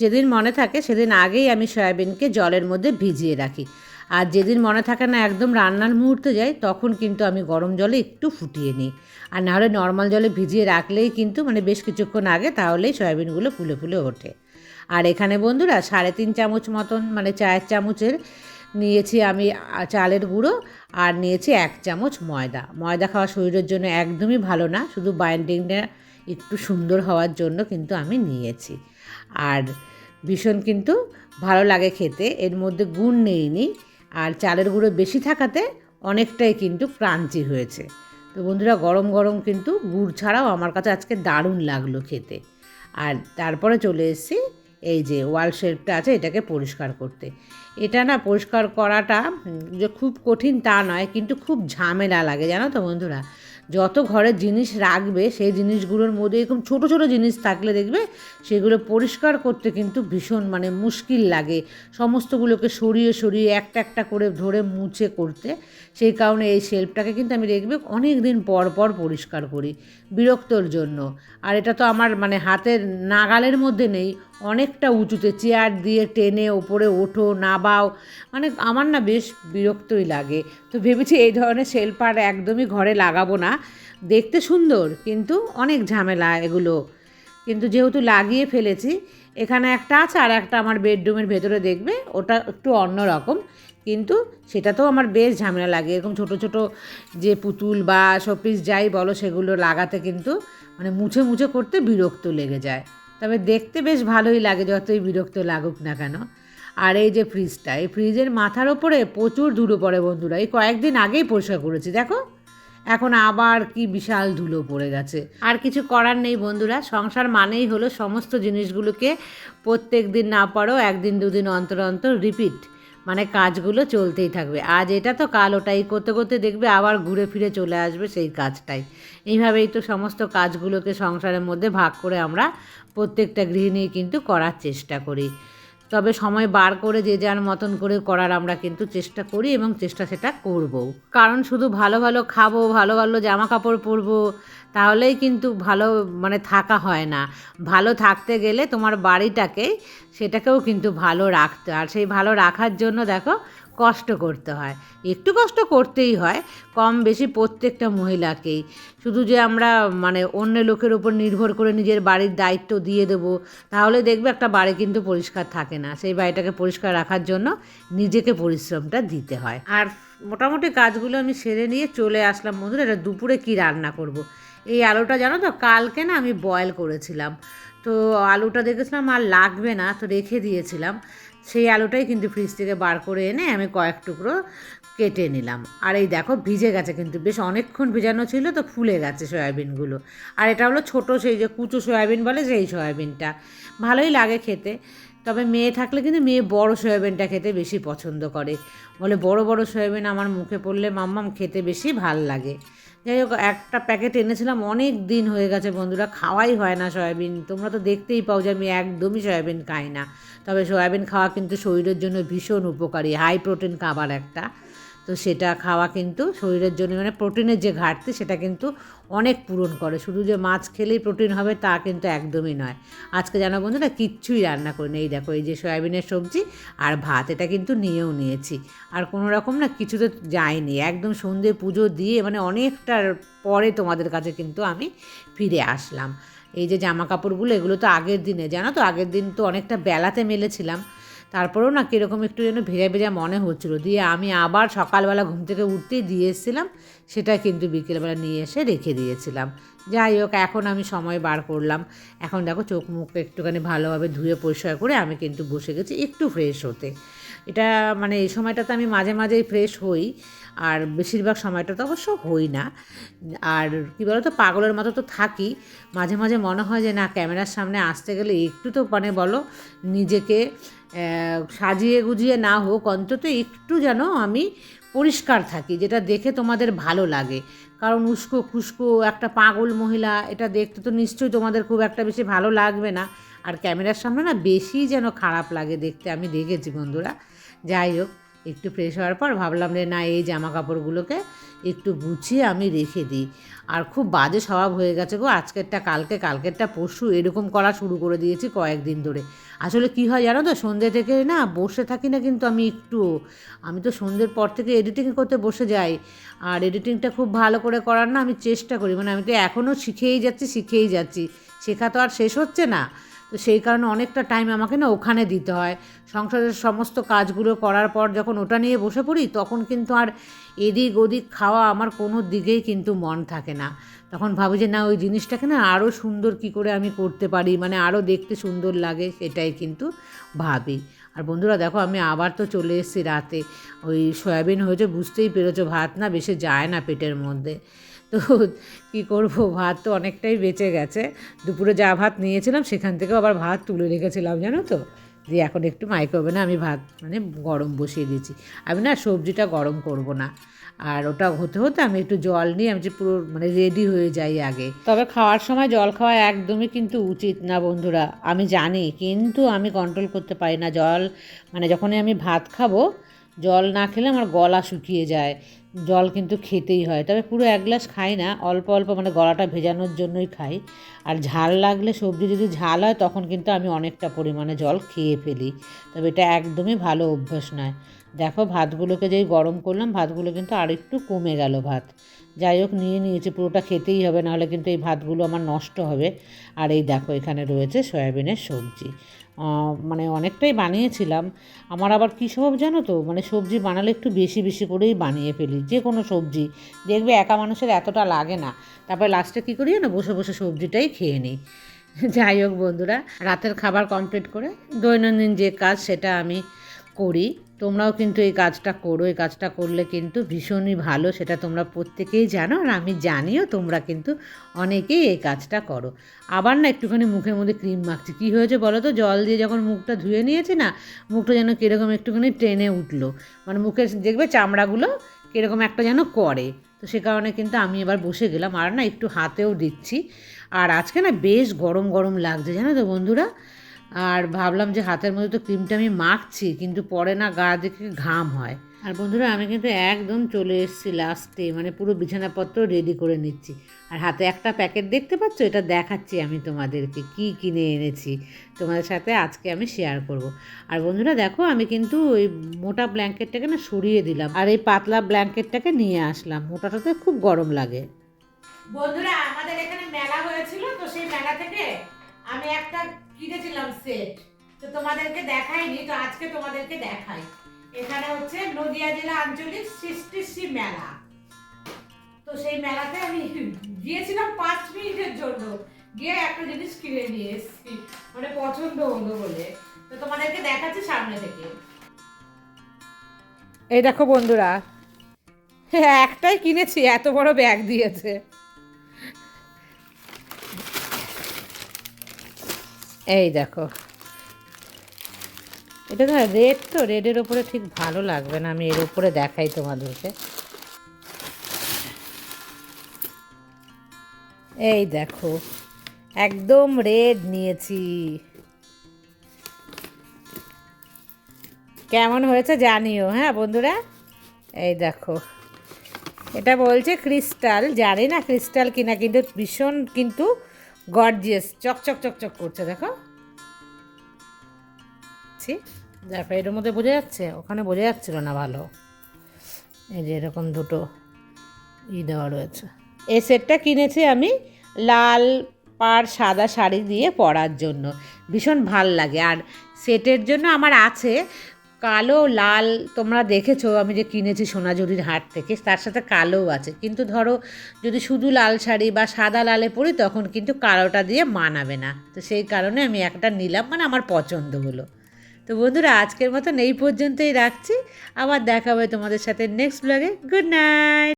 যেদিন মনে থাকে সেদিন আগেই আমি সয়াবিনকে জলের মধ্যে ভিজিয়ে রাখি। আর যেদিন মনে থাকে না একদম রান্নার মুহূর্তে যাই, তখন কিন্তু আমি গরম জলে একটু ফুটিয়ে নিই। আর নাহলে নর্মাল জলে ভিজিয়ে রাখলেই কিন্তু মানে বেশ কিছুক্ষণ আগে তাহলেই সয়াবিনগুলো ফুলে ফুলে ওঠে। আর এখানে বন্ধুরা সাড়ে তিন চামচ মতন মানে চায়ের চামচের নিয়েছি আমি চালের গুঁড়ো আর নিয়েছি এক চামচ ময়দা। ময়দা খাওয়া শরীরের জন্য একদমই ভালো না, শুধু বাইন্ডিংটা একটু সুন্দর হওয়ার জন্য কিন্তু আমি নিয়েছি। আর ভীষণ কিন্তু ভালো লাগে খেতে। এর মধ্যে গুড় নেইনি। আর চালের গুঁড়ো বেশি থাকাতে অনেকটাই কিন্তু ক্রাঞ্চি হয়েছে। তো বন্ধুরা, গরম গরম কিন্তু গুড় ছাড়াও আমার কাছে আজকে দারুণ লাগল খেতে। আর তারপরে চলে এসেছি এই যে ওয়াল শেপটা আছে, এটাকে পরিষ্কার করতে। এটা না পরিষ্কার করাটা যে খুব কঠিন তা নয়, কিন্তু খুব ঝামেলা লাগে, জানো তো বন্ধুরা? যত ঘরে জিনিস রাখবে, সেই জিনিসগুলোর মধ্যে এরকম ছোটো ছোটো জিনিস থাকলে দেখবে সেগুলো পরিষ্কার করতে কিন্তু ভীষণ মানে মুশকিল লাগে। সমস্তগুলোকে সরিয়ে সরিয়ে একটা একটা করে ধরে মুছে করতে। সেই কারণে এই শেল্ফটাকে কিন্তু আমি দেখবে অনেক দিন পর পর পরিষ্কার করি বিরক্তর জন্য। আর এটা তো আমার মানে হাতের নাগালের মধ্যে নেই। অনেকটা উঁচুতে, চেয়ার দিয়ে টেনে ওপরে ওঠো নাবাও মানে আমার না বেশ বিরক্তই লাগে। তো ভেবেছি এই ধরনের শেল্ফ একদমই ঘরে লাগাবো না। দেখতে সুন্দর, কিন্তু অনেক ঝামেলা এগুলো। কিন্তু যেহেতু লাগিয়ে ফেলেছি, এখানে একটা আছে আর একটা আমার বেডরুমের ভেতরে দেখবে, ওটা একটু অন্য রকম। কিন্তু সেটাতেও আমার বেশ ঝামেলা লাগে। এরকম ছোট ছোট যে পুতুল বা শোপিস যাই বলো, সেগুলো লাগাতে কিন্তু মানে মুছে মুছে করতে বিরক্ত লেগে যায়। তবে দেখতে বেশ ভালোই লাগে যতই বিরক্ত লাগুক না কেন। আর এই যে ফ্রিজটা এই ফ্রিজের মাথার ওপরে প্রচুর ধুলো পড়ে বন্ধুরা। এই কয়েকদিন আগেই পরিষ্কার করেছি, দেখো। এখন আবার কি বিশাল ধুলো পড়ে গেছে। আর কিছু করার নেই বন্ধুরা, সংসার মানেই হলো সমস্ত জিনিসগুলোকে প্রত্যেক দিন না পারো, একদিন দুদিন অন্তর অন্তর রিপিট মানে কাজগুলো চলতেই থাকবে। আজ এটা তো, কাল ওটাই করতে করতে দেখবে আবার ঘুরে ফিরে চলে আসবে সেই কাজটাই। এইভাবেই তো সমস্ত কাজগুলোকে সংসারের মধ্যে ভাগ করে আমরা প্রত্যেকটা গৃহিণী কিন্তু করার চেষ্টা করি। তবে সময় বার করে যে যার মতন করে করার আমরা কিন্তু চেষ্টা করি এবং চেষ্টা সেটা করব কারণ শুধু ভালো ভালো খাব, ভালো ভালো জামা কাপড় পরবো, তাহলেই কিন্তু ভালো মানে থাকা হয় না। ভালো থাকতে গেলে তোমার বাড়িটাকে সেটাকেও কিন্তু ভালো রাখতে আর সেই ভালো রাখার জন্য দেখো কষ্ট করতে হয়। একটু কষ্ট করতেই হয়, কম বেশি প্রত্যেকটা মহিলাকেই। শুধু যে আমরা মানে অন্য লোকের উপর নির্ভর করে নিজের বাড়ির দায়িত্ব দিয়ে দেবো, তাহলে দেখবে একটা বাড়ি কিন্তু পরিষ্কার থাকে না। সেই বাড়িটাকে পরিষ্কার রাখার জন্য নিজেকে পরিশ্রমটা দিতে হয়। আর মোটামুটি কাজগুলো আমি সেরে নিয়ে চলে আসলাম। বন্ধুরা, এটা দুপুরে কি রান্না করব। এই আলুটা জানো তো, কালকে না আমি বয়েল করেছিলাম। তো আলুটা দেখেছিলাম আর লাগবে না, তো রেখে দিয়েছিলাম। সেই আলুটাই কিন্তু ফ্রিজ থেকে বার করে এনে আমি কয়েক টুকরো কেটে নিলাম। আর এই দেখো, ভিজে গেছে কিন্তু, বেশ অনেকক্ষণ ভিজানো ছিল তো ফুলে গেছে সয়াবিনগুলো। আর এটা হলো ছোট সেই যে কুচো সয়াবিন বলে সেই সয়াবিনটা। ভালোই লাগে খেতে, তবে মেয়ে থাকলে কিন্তু মেয়ে বড় সয়াবিনটা খেতে বেশি পছন্দ করে। বলে বড় বড় সয়াবিন আমার মুখে পড়লে মাম্মাম খেতে বেশি ভালো লাগে। যাই হোক, একটা প্যাকেট এনেছিলাম, অনেক দিন হয়ে গেছে বন্ধুরা, খাওয়াই হয় না সয়াবিন। তোমরা তো দেখতেই পাও যে আমি একদমই সয়াবিন খাই না। তবে সয়াবিন খাওয়া কিন্তু শরীরের জন্য ভীষণ উপকারী হাই প্রোটিন খাবার একটা। তো সেটা খাওয়া কিন্তু শরীরের জন্য মানে প্রোটিনের যে ঘাটতি সেটা কিন্তু অনেক পূরণ করে। শুধু যে মাছ খেলেই প্রোটিন হবে তা কিন্তু একদমই নয়। আজকে জানো বন্ধুরা, কিচ্ছুই রান্না করি না এই দেখো, এই যে সয়াবিনের সবজি আর ভাত, এটা কিন্তু নিয়েও নিয়েছি। আর কোনো রকম না কিছু তো যায়নি একদম সন্ধে পুজো দিয়ে মানে অনেকটার পরে তোমাদের কাছে কিন্তু আমি ফিরে আসলাম। এই যে জামা কাপড়গুলো এগুলো তো আগের দিনে, জানো তো? আগের দিন তো অনেকটা বেলাতে মেলেছিলাম। তারপরেও না কীরকম একটু যেন ভেজা ভেজা মনে হচ্ছিল। দিয়ে আমি আবার সকালবেলা ঘুম থেকে উঠতেই দিয়ে এসেছিলাম, সেটা কিন্তু বিকেলবেলা নিয়ে এসে রেখে দিয়েছিলাম। যাই হোক, এখন আমি সময় বার করলাম। এখন দেখো চোখ মুখ একটুখানি ভালোভাবে ধুয়ে পরিষ্কার করে আমি কিন্তু বসে গেছি একটু ফ্রেশ হতে। এটা মানে এই সময়টাতে আমি মাঝে মাঝেই ফ্রেশ হই। আর বেশিরভাগ সময়টা তো অবশ্য হই না। আর কী বলতো, পাগলের মতো তো থাকি। মাঝে মাঝে মনে হয় যে না, ক্যামেরার সামনে আসতে গেলে একটু তো মানে বলো, নিজেকে সাজিয়ে গুজিয়ে না হোক, অন্তত একটু যেন আমি পরিষ্কার থাকি, যেটা দেখে তোমাদের ভালো লাগে। কারণ উস্কো খুস্কো একটা পাগল মহিলা, এটা দেখতে তো নিশ্চয়ই তোমাদের খুব একটা বেশি ভালো লাগবে না। আর ক্যামেরার সামনে না বেশি যেন খারাপ লাগে দেখতে, আমি দেখেছি বন্ধুরা। যাই হোক একটু ফ্রেশ হওয়ার পর ভাবলাম যে না, এই জামা কাপড়গুলোকে একটু গুছিয়ে আমি রেখে দিই। আর খুব বাজে স্বভাব হয়ে গেছে গো, আজকেরটা, কালকে, কালকেরটা পরশু এরকম করা শুরু করে দিয়েছি কয়েকদিন ধরে। আসলে কি হয় জানো তো সন্ধ্যে থেকে না, বসে থাকি না কিন্তু আমি একটু। আমি তো সন্ধ্যের পর থেকে এডিটিং করতে বসে যাই। আর এডিটিংটা খুব ভালো করে করার না আমি চেষ্টা করি। মানে আমি তো এখনও শিখেই যাচ্ছি শিখেই যাচ্ছি। শেখা তো আর শেষ হচ্ছে না। তো সেই কারণে অনেকটা টাইম আমাকে না ওখানে দিতে হয়। সংসারের সমস্ত কাজগুলো করার পর যখন ওটা নিয়ে বসে পড়ি, তখন কিন্তু আর এদিক ওদিক খাওয়া আমার কোনো দিকেই কিন্তু মন থাকে না। তখন ভাবি যে না, ওই জিনিসটাকে না আরও সুন্দর কি করে আমি করতে পারি? মানে আরও দেখতে সুন্দর লাগে, সেটাই কিন্তু ভাবি। আর বন্ধুরা, দেখো আমি আবার তো চলে এসেছি রাতে। ওই সয়াবিন হয়েছে, বুঝতেই পেরেছ, ভাত না বেশি যায় না পেটের মধ্যে। তো কি করব? ভাত তো অনেকটাই বেঁচে গেছে। দুপুরে যা ভাত নিয়েছিলাম সেখান থেকেও আবার ভাত তুলে রেখেছিলাম, জানো তো? দিয়ে এখন একটু মাইক্রোওভেনে আমি ভাত মানে গরম বসিয়ে দিয়েছি। আমি না সবজিটা গরম করব না। আর ওটা হতে হতে আমি একটু জল নিয়ে আমি যে পুরো মানে রেডি হয়ে যাই আগে। তবে খাওয়ার সময় জল খাওয়া একদমই কিন্তু উচিত না বন্ধুরা, আমি জানি। কিন্তু আমি কন্ট্রোল করতে পারি না। জল মানে যখনই আমি ভাত খাব, জল না খেলে আমার গলা শুকিয়ে যায়। জল কিন্তু খেতেই হয়। তবে পুরো এক গ্লাস খাই না, অল্প অল্প মানে গলাটা ভেজানোর জন্যই খাই। আর ঝাল লাগলে সবজি যদি ঝাল হয়, তখন কিন্তু আমি অনেকটা পরিমাণে জল খেয়ে ফেলি। তবে এটা একদমই ভালো অভ্যাস নয়। দেখো, ভাতগুলোকে যেই গরম করলাম, ভাতগুলো কিন্তু আর একটু কমে গেল ভাত। যাই হোক, নিয়ে নিয়েছি, পুরোটা খেতেই হবে, নাহলে কিন্তু এই ভাতগুলো আমার নষ্ট হবে। আর এই দেখো, এখানে রয়েছে সয়াবিনের সবজি। মানে অনেকটাই বানিয়েছিলাম। আমার আবার কী স্বভাব জানো তো? মানে সবজি বানালে একটু বেশি বেশি করেই বানিয়ে ফেলি। যে কোনো সবজি। দেখবে একা মানুষের এতটা লাগে না। তারপরে লাস্টে কী করি না বসে বসে সবজিটাই খেয়ে নিই। যাই হোক বন্ধুরা, রাতের খাবার কমপ্লিট করে দৈনন্দিন যে কাজ সেটা আমি করি, তোমরাও কিন্তু এই কাজটা করো। এই কাজটা করলে কিন্তু ভীষণই ভালো, সেটা তোমরা প্রত্যেকেই জানো আর আমি জানিও তোমরা কিন্তু অনেকেই এই কাজটা করো। আবার না একটুখানি মুখের মধ্যে ক্রিম মাখছি। কী হয়েছে বলো তো? জল দিয়ে যখন মুখটা ধুয়ে নিয়েছি না, মুখটা যেন কীরকম একটুখানি টেনে উঠল। মানে মুখের দেখবে চামড়াগুলো কীরকম একটা যেন করে। তো সে কারণে কিন্তু আমি এবার বসে গেলাম। আর না একটু হাতেও দিচ্ছি। আর আজকে না বেশ গরম গরম লাগছে, জানো তো বন্ধুরা? আর ভাবলাম যে হাতের মধ্যে তো ক্রিমটা আমি মাখছি, কিন্তু পরে না গা দেখে ঘাম হয়। আর বন্ধুরা, আমি কিন্তু একদম চলে এসেছি লাস্টে মানে পুরো বিছানাপত্র রেডি করে নিচ্ছি। আর হাতে একটা প্যাকেট দেখতে পাচ্ছ? এটা দেখাচ্ছি আমি তোমাদেরকে, কি কিনে এনেছি। তোমাদের সাথে আজকে আমি শেয়ার করব। আর বন্ধুরা, দেখো, আমি কিন্তু ওই মোটা ব্ল্যাঙ্কেটটাকে না সরিয়ে দিলাম, আর এই পাতলা ব্ল্যাঙ্কেটটাকে নিয়ে আসলাম। মোটাটাতে খুব গরম লাগে। বন্ধুরা, আমাদের এখানে মেলা হয়েছিল, তো সেই মেলা থেকে আমি একটা কিনেছিলাম সেট তো তোমাদেরকে দেখাইনি, তো আজকে তোমাদেরকে দেখাই। এখানে হচ্ছে নদিয়া জেলা আঞ্চলিক সৃষ্টিশ্রী মেলা। তো সেই মেলাতে আমি গিয়েছিলাম পাঁচ মিনিটের জন্য। গিয়ে একটা জিনিস কিনে নিয়ে এসেছি। মানে পছন্দ হলো বলে। তো তোমাদেরকে দেখাচ্ছি সামনে থেকে। এই দেখো বন্ধুরা একটাই কিনেছি, এত বড় ব্যাগ দিয়েছে। এই দেখো। এটা না রেড তো রেডের ওপরে ঠিক ভালো লাগবে না, আমি এর উপরে দেখাই তোমাদেরকে। এই দেখো, একদম রেড নিয়েছি। কেমন হয়েছে জানিও হ্যাঁ বন্ধুরা? এই দেখো, এটা বলছে ক্রিস্টাল, জানি না ক্রিস্টাল কিনা, কিন্তু ভীষণ কিন্তু গর্জিয়াস চকচক চকচক করছে দেখো। ছি, দেখো এটার মধ্যে বোঝা যাচ্ছে ওখানে বোঝা যাচ্ছিল না ভালো। এই যে এরকম দুটো ই দেওয়া রয়েছে। এই সেটটা কিনেছি আমি লাল পাড় সাদা শাড়ি দিয়ে পরার জন্য। ভীষণ ভালো লাগে। আর সেটের জন্য আমার আছে কালো লাল তোমরা দেখেছ, আমি যে কিনেছি সোনাঝুরির হাট থেকে, তার সাথে কালোও আছে। কিন্তু ধরো, যদি শুধু লাল শাড়ি বা সাদা লালে পরি, তখন কিন্তু কালোটা দিয়ে মানাবে না। তো সেই কারণে আমি একটা নিলাম মানে আমার পছন্দ হলো তো বন্ধুরা, আজকের মতন এই পর্যন্তই রাখছি। আবার দেখা হবে তোমাদের সাথে নেক্সট ব্লগে গুড নাইট